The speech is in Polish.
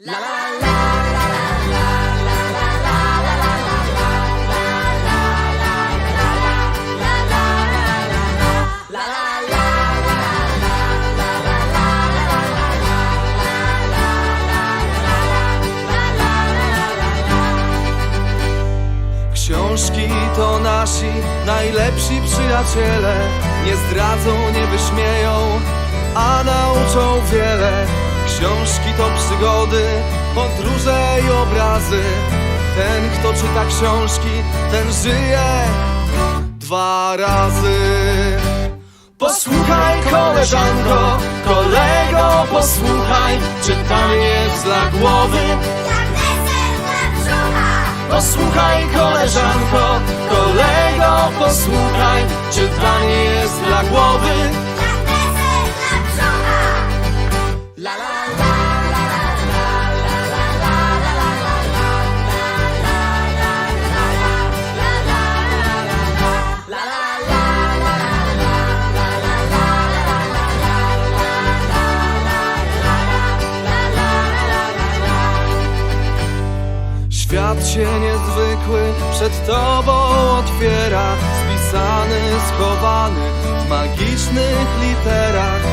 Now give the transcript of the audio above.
Książki to nasi najlepsi przyjaciele Nie zdradzą, nie wyśmieją, a nauczą wiele Książki to przygody, podróże i obrazy. Ten, kto czyta książki, ten żyje dwa razy. Posłuchaj koleżanko, kolego, posłuchaj. Czytanie dla głowy. Posłuchaj koleżanko, kolego, posłuchaj. Czytanie jest dla Świat się niezwykły przed tobą otwiera Spisany, schowany w magicznych literach